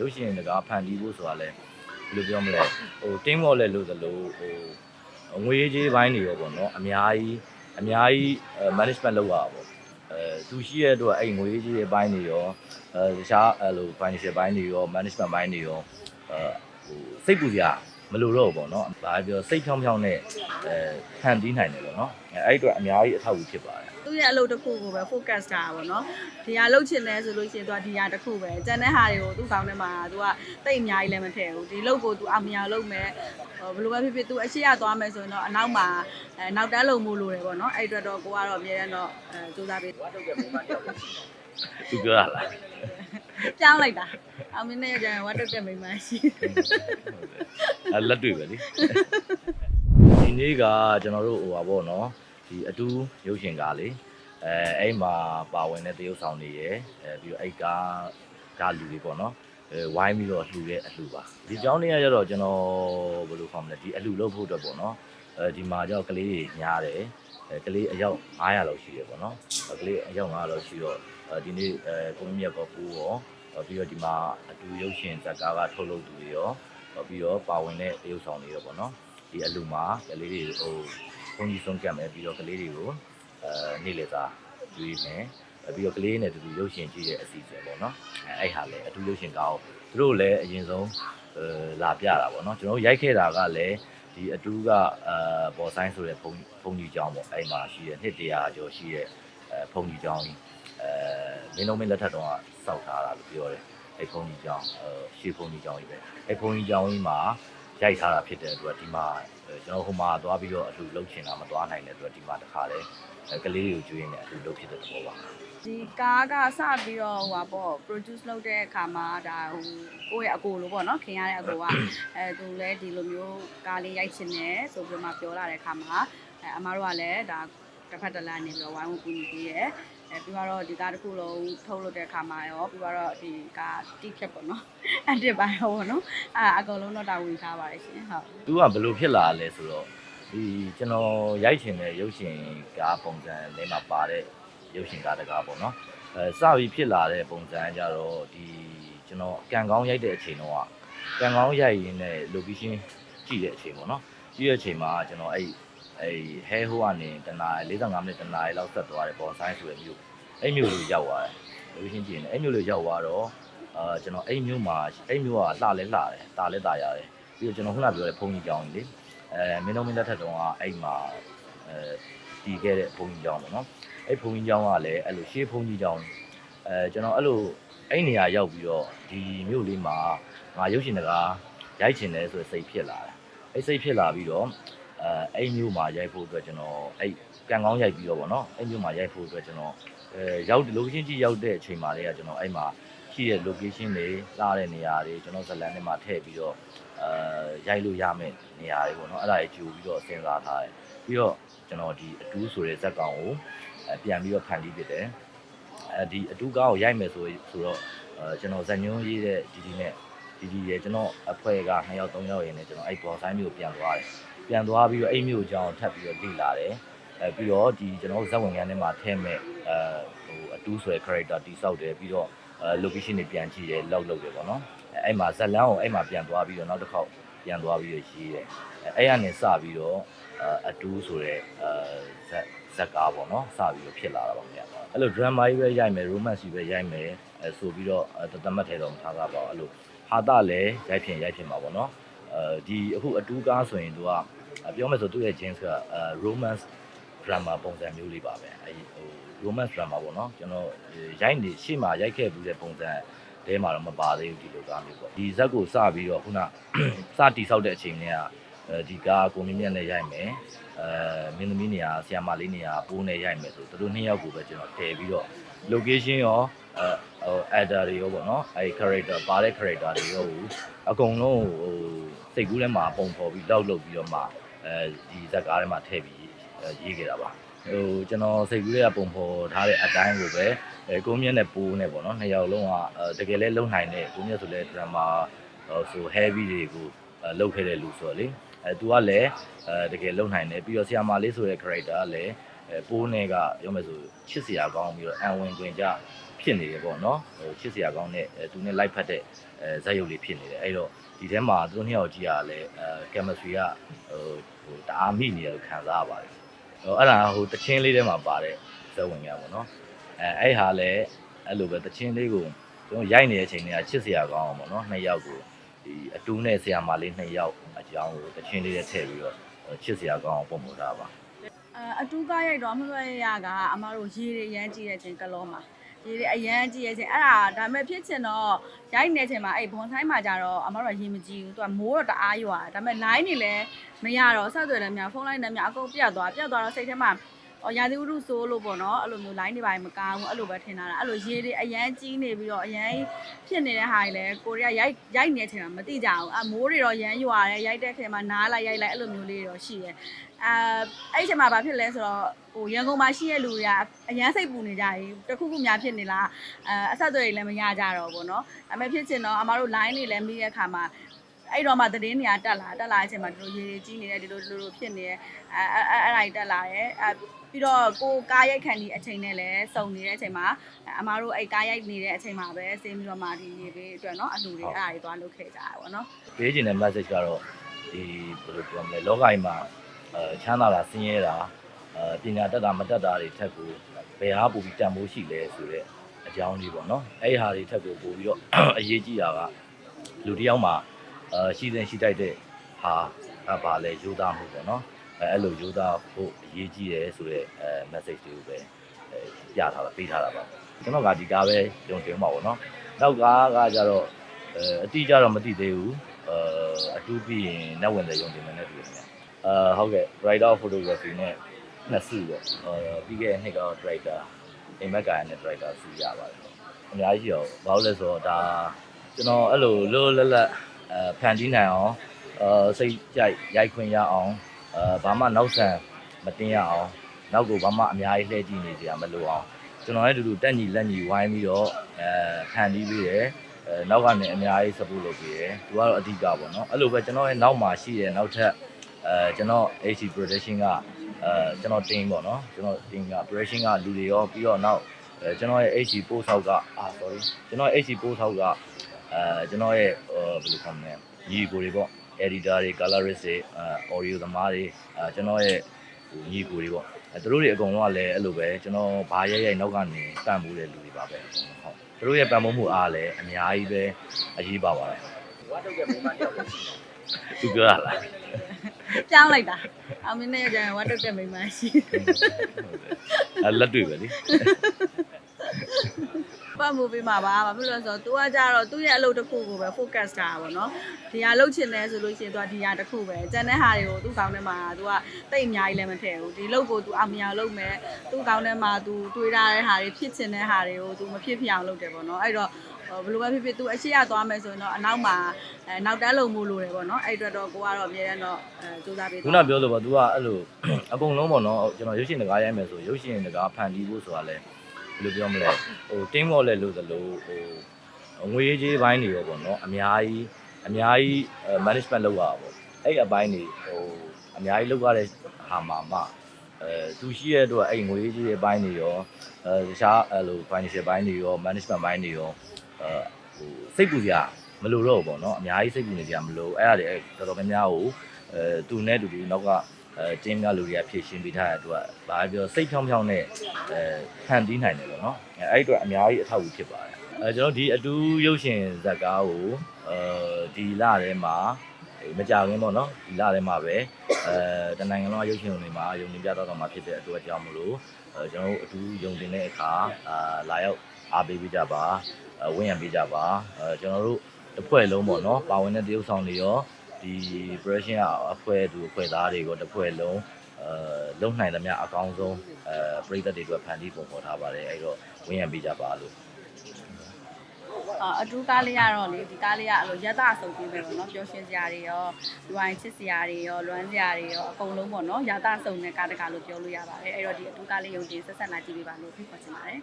ရုပ်ရှင်တကားဖန်တီးဖို့ဆိုတာလဲဘယ်လိုပြောမလဲဟို team work လဲလို့သလိုဟိုငွေရေးကြေးပိုင်းတွေရောပေါ့နော်အများကြီးအများကြီး management လုပ်ရတာပေါ့အဲသူရှိရတဲ့အတွက်အဲ့ငွေရေးကြေးရဲ့ပိုင်းတွေရောအဲတခြားအဲ့လို financial ပိုင်းတွေရော management ပိုင်းတွေရောအဲဟိုစိတ်ပူစရာမလိုတော့ဘူးပေါ့နော်။ဒါပြောစိတ်ဖြောင်းဖြောင်းနဲ့အဲဖန်တီးနိုင်တယ်ပေါ့နော်။အဲအဲ့အတွက်အများကြီးအထောက်အကူဖြစ်ပါတယ် သူ့ရဲ့အလုပ်တစ်ခုကိုပဲ focus ထားတာပေါ့နော်ဒီဟာလှုပ်ချင်တယ်ဆိုလို့ရှိရင်သူကဒီဟာတစ်ခုပဲကျန်တဲ့ဟာတွေကိုသူ့ကောင်းထဲမှာသူကတိတ်အများကြီးလည်းမထည့်ဘူးဒီလှုပ်ကိုသူအောင်မြင်အောင်လုပ်မယ်ဟိုဘယ်လိုပဲဖြစ်ဖြစ်သူအရှိရသွားမယ်ဆိုရင်တော့အနောက်မှာအဲနောက်တန်းလုံမှုလိုတယ်ပေါ့နော်အဲ့အတွက်တော့ကိုကတော့အမြဲတမ်းတော့အဲစူးစမ်းပေး။သူပြောရလားပြောင်းလိုက်တာအောင်မြင်တဲ့ကျန်ဝတ်တုတ်တဲ့မိန်းမရှိ။အဲလက်တွေ့ပဲလေ။ဒီနေ့ကကျွန်တော်တို့ဟိုပါပေါ့နော်။ ဒီအတူရုပ်ရှင်ကားလေအဲအဲ့မှာပါဝင်တဲ့တရုပ်ဆောင်တွေရယ်အဲပြီးတော့အဲ့ကားကားလူတွေပေါ့နော်။အဲဝိုင်းပြီးတော့လှူတဲ့အလှူပါဒီကြောင်းနေရကြတော့ကျွန်တော်ဘယ်လိုခေါ်မလဲဒီအလှူလုပ်ဖို့အတွက်ပေါ့နော်အဲဒီမှာကြောက်ကလေးတွေများတယ်အဲကလေးအယောက်900လောက်ရှိတယ်ပေါ့နော်အဲကလေးအယောက်900လောက်ရှိတော့အဲဒီနေ့အဲကိုမြတ်ကောပူရောအဲပြီးတော့ဒီမှာအတူရုပ်ရှင်ဇာတ်ကားကထုတ်လုပ်သူတွေရောအဲပြီးတော့ပါဝင်တဲ့တရုပ်ဆောင်တွေရောပေါ့နော်ဒီအလှူမှာကလေးတွေဟို ဘုန်းကြီးဆုံးကတ်မယ်ပြီးတော့ကလေးတွေကိုအဲနေ့လေသာကျွေးမယ်အဲပြီးတော့ကလေးနဲ့တူတူရုပ်ရှင်ကြည့်တဲ့အစီအစဉ်ပေါ့နော်အဲအဲ့ဟာလေအတူရုပ်ရှင်ကားကိုသူတို့လည်းအရင်ဆုံးအဲလာပြတာပေါ့နော်ကျွန်တော်တို့ရိုက်ခဲ့တာကလည်းဒီအတူကအဲပေါ်ဆိုင်ဆိုတဲ့ဘုံဘုံကြီးကျောင်းပေါ့အဲ့မှာရှိတဲ့နှစ်တရာကျော်ရှိတဲ့အဲဘုံကြီးကျောင်းကြီးအဲမင်းလုံးမင်းလက်ထက်တော့စောက်ထားတာလို့ပြောတယ်အဲ့ဘုံကြီးကျောင်းအဲရှေးဘုံကြီးကျောင်းကြီးပဲအဲ့ဘုံကြီးကျောင်းကြီးမှာရိုက်ထားတာဖြစ်တဲ့အတွက်ဒီမှာအဲ ကျွန်တော်ဟိုမှာသွားပြီးတော့အလှလုပ်ချင်တာမသွားနိုင်တဲ့အတွက်ဒီမှာတခါလေအဲကလေးတွေကိုကျွေးနေအလှလုပ်ဖြစ်တဲ့သဘောပါဒီကားကစပြီးတော့ဟိုပါပေါ့ produce လုပ်တဲ့အခါမှာဒါဟိုကိုယ့်ရဲ့အကိုလိုပေါ့နော်ခင်ရတဲ့အကိုကအဲသူလည်းဒီလိုမျိုးကားလေးရိုက်ချင်တယ်ဆိုပြီးမှပြောလာတဲ့အခါမှာအဲအမားတို့ကလည်းဒါ တစ်ဖက်တစ်လမ်းနေပြီးတော့ဝိုင်းဝန်းကူညီပေးရဲအဲပြီးတော့ဒီကားတစ်ခုလုံးထုတ်လုပ်တဲ့အခါမှာရောပြီးတော့ဒီကားတိခက်ပေါ့နော်အတစ်ပိုင်းရောပေါ့နော်အဲအကုန်လုံးတော့တာဝန်ထားပါတယ်ရှင်ဟုတ်သူကဘယ်လိုဖြစ်လာလဲဆိုတော့ဒီကျွန်တော်ရိုက်ချင်တဲ့ရုပ်ရှင်ကားပုံစံလေးမှာပါတဲ့ရုပ်ရှင်ကားတကားပေါ့နော်အဲစပြီးဖြစ်လာတဲ့ပုံစံကြတော့ဒီကျွန်တော်ကံကောင်းရိုက်တဲ့အချိန်တော့ကံကောင်းရိုက်ရင်းနဲ့ location ကြည့်တဲ့အချိန်ပေါ့နော်ကြည့်တဲ့အချိန်မှာကျွန်တော်အဲ့ အဲ့ဟဲဟိုကနေတနား45မိနစ်တနားလောက်ဆက်သွားတယ်ပေါ်ဆိုင်ဆိုတဲ့မြို့အဲ့မြို့ကိုရောက်သွားတယ် location ကြည့်နေအဲ့မြို့လေးရောက်သွားတော့အာကျွန်တော်အဲ့မြို့မှာအဲ့မြို့ကလှလဲလှတယ်တာလဲတာရတယ်ပြီးတော့ကျွန်တော်ခုနပြောတဲ့ဘုံကြီးကြောင်ကြီးလေအဲမင်းတို့မင်းလက်ထက်တုန်းကအဲ့မှာအဲတည်ခဲ့တဲ့ဘုံကြီးကျောင်းပေါ့နော်အဲ့ဘုံကြီးကျောင်းကလည်းအဲ့လိုရှေးဘုံကြီးကျောင်းအဲကျွန်တော်အဲ့လိုအဲ့နေရာရောက်ပြီးတော့ဒီမြို့လေးမှာငါရုပ်ရှင်တကားရိုက်ချင်တယ်ဆိုတဲ့စိတ်ဖြစ်လာတယ်အဲ့စိတ်ဖြစ်လာပြီးတော့ အဲအဲ့မြို့မှာရိုက်ဖို့အတွက်ကျွန်တော်အဲ့ကံကောင်းရိုက်ပြီးတော့ဗောနော်အဲ့မြို့မှာရိုက်ဖို့အတွက်ကျွန်တော်အဲရောက် location ကြီးရောက်တဲ့အချိန်မှာလေးကကျွန်တော်အဲ့မှာရှိတဲ့ location တွေလာတဲ့နေရာတွေကျွန်တော်ဇလန်ထဲမှာထည့်ပြီးတော့အဲရိုက်လို့ရမယ့်နေရာတွေပေါ့နော်အဲ့ဒါကြီးကြိုပြီးတော့စဉ်းစားထားတယ်ပြီးတော့ကျွန်တော်ဒီအတူးဆိုတဲ့ဇက်ကောင်ကိုအဲပြန်ပြီးတော့ဖန်တီးဖြစ်တယ်အဲဒီအတူးကားကိုရိုက်မယ်ဆိုဆိုတော့အဲကျွန်တော်ဇက်ညွန်းရေးတဲ့ဒီဒီနဲ့ဒီဒီရဲ့ကျွန်တော်အဖွဲ့က2ယောက်3ယောက်ရင်းနဲ့ကျွန်တော်အဲ့ပေါ်ဆိုင်မျိုးပြန်သွားတယ် ပြန်သွားပြီးတော့အဲ့မျိုးအကြောင်းထပ်ပြီးတော့လေ့လာတယ်အဲပြီးတော့ဒီကျွန်တော်ဇက်ဝင်ခန်းထဲမှာထည့်မဲ့အဲဟိုအတူးဆိုတဲ့ character တိစောက်တယ်ပြီးတော့အဲ location တွေပြန်ကြည့်တယ်လောက်လောက်တယ်ပေါ့နော်အဲ့မှာဇက်လန်းကိုအဲ့မှာပြန်သွားပြီးတော့နောက်တစ်ခေါက်ပြန်သွားပြီးတော့ရေးတယ်အဲ့အဲ့ကနေစပြီးတော့အတူးဆိုတဲ့အဲဇက်ဇက်ကားပေါ့နော်စပြီးတော့ဖြစ်လာတာပါခင်ဗျအဲ့လို drama ကြီးပဲရိုက်မယ် romance ကြီးပဲရိုက်မယ်အဲဆိုပြီးတော့တသမတ်ထဲတော့မထားတာပါအဲ့လိုဟာတာလည်းရိုက်ဖြစ်ရိုက်ဖြစ်မှာပေါ့နော်အဲဒီအခုအတူးကားဆိုရင်သူက ပြောမယ်ဆိုသူ့ရဲ့ jeans ကအဲ romance drama ပုံစံမျိုးလေးပါပဲအဲဟို romance drama ပေါ့နော်ကျွန်တော်ရိုက်နေရှေ့မှာရိုက်ခဲ့ဘူးတဲ့ပုံစံတဲမှာတော့မပါသေးဘူးဒီလိုကားမျိုးပေါ့ဒီဇက်ကိုစပြီးတော့ခုနစတီဆောက်တဲ့အချိန်တွေကအဲဒီကားကိုမြင့်မြတ်နဲ့ရိုက်မယ်အဲမင်းသမီးနေရာဆီယာမလေးနေရာပိုးနဲ့ရိုက်မယ်ဆိုသူတို့နှစ်ယောက်ကိုပဲကျွန်တော်တည်ပြီးတော့ location ရောအဲဟို actor တွေရောပေါ့နော်အဲဒီ character ပါတဲ့ character တွေရောအကုန်လုံးဟို စိတ်ကူးထဲမှာပုံဖော်ပြီးလောက်လုပ်ပြီးတော့မှအဲဒီဇက်ကားထဲမှာထည့်ပြီးရေးခဲ့တာပါဟိုကျွန်တော်စိတ်ကူးထဲကပုံဖော်ထားတဲ့အတိုင်းကိုပဲအဲကိုမြတ်နဲ့ပိုးနဲ့ပေါ့နော်နှစ်ယောက်လုံးကတကယ်လဲလုံနိုင်တဲ့ကိုမြတ်ဆိုလဲ drama ဆို heavy တွေကိုလုပ်ခဲ့တဲ့လူဆိုတော့လေအဲသူကလည်းအဲတကယ်လုံနိုင်တယ်ပြီးတော့ဆီယာမာလေးဆိုတဲ့ character ကလည်းအဲပိုးနဲ့ကပြောမယ်ဆိုချစ်စရာကောင်းပြီးတော့အံဝင်တွင်ကြ ဖြစ်နေတယ်ပေါ့နော်ဟိုချစ်စရာကောင်းတဲ့အဲသူနဲ့လိုက်ဖက်တဲ့အဲဇာတ်ရုပ်လေးဖြစ်နေတယ်အဲ့တော့ဒီထဲမှာသူတို့နှစ်ယောက်ကြည့်ရလဲအဲ chemistry ကဟိုဟိုတအားမိနေတယ်လို့ခံစားရပါတယ်ဟိုအဲ့ဒါဟိုတချင်းလေးထဲမှာပါတဲ့ဇာတ်ဝင်ကပေါ့နော်အဲအဲ့ဟာလဲအဲ့လိုပဲတချင်းလေးကိုကျွန်တော်ရိုက်နေတဲ့အချိန်တွေကချစ်စရာကောင်းအောင်ပေါ့နော်နှစ်ယောက်ကိုဒီအတူနဲ့ဆရာမလေးနှစ်ယောက်အကြောင်းကိုတချင်းလေးနဲ့ထည့်ပြီးတော့ချစ်စရာကောင်းအောင်ပုံပေါ်ထားပါအဲအတူကားရိုက်တော့အမလွှဲရကအမတို့ရေတွေရမ်းကြည့်တဲ့ချိန်ကလောမှာ ရေတွေအရမ်းကြည့်ရဲ့ချိန်အဲ့ဒါဒါပေမဲ့ဖြစ်ချင်တော့ရိုက်နေချိန်မှာအဲ့ဘွန်ဆိုင်မှာကြတော့အမတို့ကရေမကြည့်ဘူးသူကမိုးတော့တအားရွာဒါပေမဲ့ line တွေလည်းမရတော့ဆက်သွယ်လည်းများဖုန်း line လည်းများအကုန်ပြတ်သွားပြတ်သွားတော့စိတ်ထဲမှာအော် ရာသီဥတုဆိုးလို့ပေါ့နော်အဲ့လိုမျိုး line တွေပါမကောင်းဘူးအဲ့လိုပဲထင်တာလားအဲ့လိုရေတွေအရန်ကြီးနေပြီးတော့အရန်ဖြစ်နေတဲ့ဟာတွေလည်းကိုရီးယားရိုက်ရိုက်နေတဲ့အချိန်မှာမသိကြဘူးအမိုးတွေတော့ရမ်းရွာတယ်ရိုက်တဲ့ချိန်မှာနားလိုက်ရိုက်လိုက်အဲ့လိုမျိုးလေးတွေတော့ရှိတယ်အဲအဲ့ဒီချိန်မှာဘာဖြစ်လဲဆိုတော့ဟိုရန်ကုန်မှာရှိတဲ့လူတွေကအရန်စိတ်ပူနေကြပြီတခုခုများဖြစ်နေလားအဲအဆက်အသွယ်တွေလည်းမရကြတော့ဘူးเนาะဒါပေမဲ့ဖြစ်ချင်တော့အမတို့ line တွေလည်းမိတဲ့အခါမှာ အဲ့တော့မှသတင်းတွေကတက်လာတက်လာတဲ့အချိန်မှာဒီလိုရေတွေကြီးနေတယ်ဒီလိုဒီလိုဖြစ်နေတယ်အဲအဲအဲ့အဲ့ဒါတွေတက်လာတယ်အဲပြီးတော့ကိုကားရိုက်ခံဒီအချိန်နဲ့လည်းစုံနေတဲ့အချိန်မှာအမတို့အဲ့ကားရိုက်နေတဲ့အချိန်မှာပဲဆင်းပြီးတော့မှဒီရေဘေးအတွက်เนาะအလူတွေအဲ့ဒါတွေသွားလုပ်ခဲ့ကြတာပေါ့နော် ပေးခြင်းတဲ့ message ကတော့ဒီဘယ်လိုပြောမလဲလောကကြီးမှာအဲချမ်းသာတာဆင်းရဲတာအဲပညာတတ်တာမတတ်တာတွေထက်ကိုဘယ်ဟာပူပြီးတန်ဖိုးရှိလဲဆိုတော့အကြောင်းလေးပေါ့နော်အဲ့ဒီဟာတွေထက်ကိုပို့ပြီးတော့ အရေးကြီးတာကလူတစ်ယောက်မှာ အဲရှိတဲ့ရှိတိုက်တဲ့ဟာအပါလဲယူသားမှုပေါ့နော်အဲအဲ့လိုယူသားဖို့အရေးကြီးတယ်ဆိုတော့အဲ message တွေကိုပဲအဲပြထားတာပေးထားတာပါကျွန်တော်ကဒီကားပဲယုံတင်ပါပေါ့နော်နောက်ကားကကြတော့အဲအတိအကျတော့မသိသေးဘူးအဲအတူပြီးရင် net ဝင်တဲ့ရုံတင်မယ်နဲ့တူတယ်ခင်ဗျအာဟုတ်ကဲ့ writer of photography နဲ့နှစ်စုပေါ့အဲပြီးခဲ့တဲ့နှစ်ကတော့ director အိမ်မက်ကာရနဲ့ director စုရပါတယ်အများကြီးရောဘာလို့လဲဆိုတော့ဒါကျွန်တော်အဲ့လိုလောလတ်လတ်အဲ ဖန်တီးနိုင်အောင်အဲစိတ်ကြိုက်ရိုက်ခွင့်ရအောင်အဲဘာမှနောက်ဆန်မတင်ရအောင်နောက်ကိုဘာမှအများကြီးလှည့်ကြည့်နေကြရမလို့အောင်ကျွန်တော်ရဲ့တူတူတက်ညီလက်ညီဝိုင်းပြီးတော့အဲဖန်တီးပြီးတယ်အဲနောက်ကနေအများကြီး support လုပ်ပေးတယ်သူကတော့အဓိကပေါ့နော်အဲ့လိုပဲကျွန်တော်ရဲ့နောက်မှာရှိတဲ့နောက်ထပ်အဲကျွန်တော် AC production ကအဲကျွန်တော် team ပေါ့နော်ကျွန်တော် team က production ကလူတွေရောပြီးတော့နောက်အဲကျွန်တော်ရဲ့ AC post ဆောက်ကအာ sorry ကျွန်တော်ရဲ့ AC post ဆောက်က အဲကျွန်တော်ရဲ့ဟိုဘယ်လိုခေါ်မလဲညီကိုတွေပေါ့ editor တွေ colorist တွေအဲ audio သမားတွေအဲကျွန်တော်ရဲ့ဟိုညီကိုတွေပေါ့အဲသူတို့တွေအကုန်လုံးကလည်းအဲ့လိုပဲကျွန်တော်ဘာရဲရဲနောက်ကနေတန့်မှုတဲ့လူတွေပါပဲဟုတ်သူတို့ရဲ့ပံ့ပိုးမှုအားလည်းအများကြီးပဲအရေးပါပါတယ်ဝါထုတ်တဲ့ပုံမှန်တယောက်လည်းရှိတယ်သူပြောရလားပြောင်းလိုက်တာအောင်မင်းနဲ့ကျရင်ဝတ်တုတ်တဲ့မိန်းမရှိအဲလက်တွေ့ပဲလေ ပတ်မှုပေးမှာပါဘာဖြစ်လို့လဲဆိုတော့ तू ကကြတော့သူ့ရဲ့အလုပ်တစ်ခုကိုပဲ focus ထားတာပေါ့နော်ဒီဟာလုပ်ချင်တယ်ဆိုလို့ရှိရင် तू ကဒီဟာတစ်ခုပဲကျန်တဲ့ဟာတွေကိုသူ့ကောင်းထဲမှာ तू ကတိတ်အများကြီးလည်းမထည့်ဘူးဒီလုပ်ကို तू အောင်မြင်အောင်လုပ်မယ်သူ့ကောင်းထဲမှာ तू တွေးထားတဲ့ဟာတွေဖြစ်ချင်တဲ့ဟာတွေကို तू မဖြစ်ဖြစ်အောင်လုပ်တယ်ပေါ့နော်အဲ့တော့ဘယ်လိုပဲဖြစ်ဖြစ် तू အရှိရသွားမယ်ဆိုရင်တော့အနောက်မှာအဲနောက်တန်းလုံမှုလိုတယ်ပေါ့နော်အဲ့အတွက်တော့ကိုကတော့အမြဲတမ်းတော့အဲစူးစမ်းပေး ခုနပြောလို့ပေါ့ तू ကအဲ့လိုအကုန်လုံးပေါ့နော်ကျွန်တော်ရုပ်ရှင်တကားရိုက်မယ်ဆိုရုပ်ရှင်တကားဖန်တီးဖို့ဆိုတာလဲ ဘယ်လိုပြောမလဲဟို team work လဲလို့သလိုဟိုငွေရေးကြီးပိုင်းတွေရောပေါ့နော်အများကြီးအများကြီး management လုပ်ရတာပေါ့အဲ့အပိုင်းတွေဟိုအများကြီးလုပ်ရတဲ့ဟာမှာမှအဲသူရှိရတဲ့အတွက်အဲ့ငွေရေးကြီးရဲ့ပိုင်းတွေရောအဲတခြားအဲ့လို financial ပိုင်းတွေရော management ပိုင်းတွေရောအဲဟိုစိတ်ပူစရာမလိုတော့ဘူးပေါ့နော်အများကြီးစိတ်ပူနေကြမလို့အဲ့ဒါတွေတော်တော်များများကိုအဲသူနဲ့တူတူနောက်က အဲတင်းများလူတွေကဖြည့်ရှင်းပေးထားတဲ့အတွက်ဘာပဲပြောစိတ်ဖြောင်းဖြောင်းနဲ့အဲဖန်တီးနိုင်တယ်ပေါ့နော်အဲအဲ့ဒီအတွက်အများကြီးအထောက်အကူဖြစ်ပါတယ်အဲကျွန်တော်ဒီအတူရုပ်ရှင်ဇာတ်ကားကိုအဲဒီလထဲမှာမကြခင်ပေါ့နော်ဒီလထဲမှာပဲအဲတနိုင်ငံလုံးရုပ်ရှင်တွေမှာယုံကြည်ပြတော့မှာဖြစ်တဲ့အတွက်ကြောင့်မလို့အဲကျွန်တော်တို့အတူယုံတင်တဲ့အခါအာလာရောက်အားပေးပေးကြပါအဲဝင့်ရံပေးကြပါအဲကျွန်တော်တို့တစ်ဖွဲ့လုံးပေါ့နော်ပါဝင်တဲ့တရုပ်ဆောင်တွေရော ဒီ operation အဖွဲ့သူအဖွဲ့သားတွေကိုတစ်ဖွဲ့လုံးအဲလုံနိုင်သမျှအကောင်းဆုံးအဲပြည်သက်တွေအတွက်ဖန်တီးပုံပေါ်ထားပါတယ်အဲ့တော့ဝင့်ရံပေးကြပါလို့အာအတူကားလေးကတော့လေဒီကားလေးကအဲ့လိုရက်သားဆုံးပြီးပဲပေါ့နော်ပျော်ရွှင်စရာတွေရောလူဝိုင်းချစ်စရာတွေရောလွမ်းစရာတွေရောအကုန်လုံးပေါ့နော်ရက်သားဆုံးတဲ့ကားတကာလို့ပြောလို့ရပါတယ်အဲ့တော့ဒီအတူကားလေးယုံကြည်ဆက်ဆက်လာကြည့်ပေးပါလို့ဖိတ်ခေါ်ချင်ပါတယ်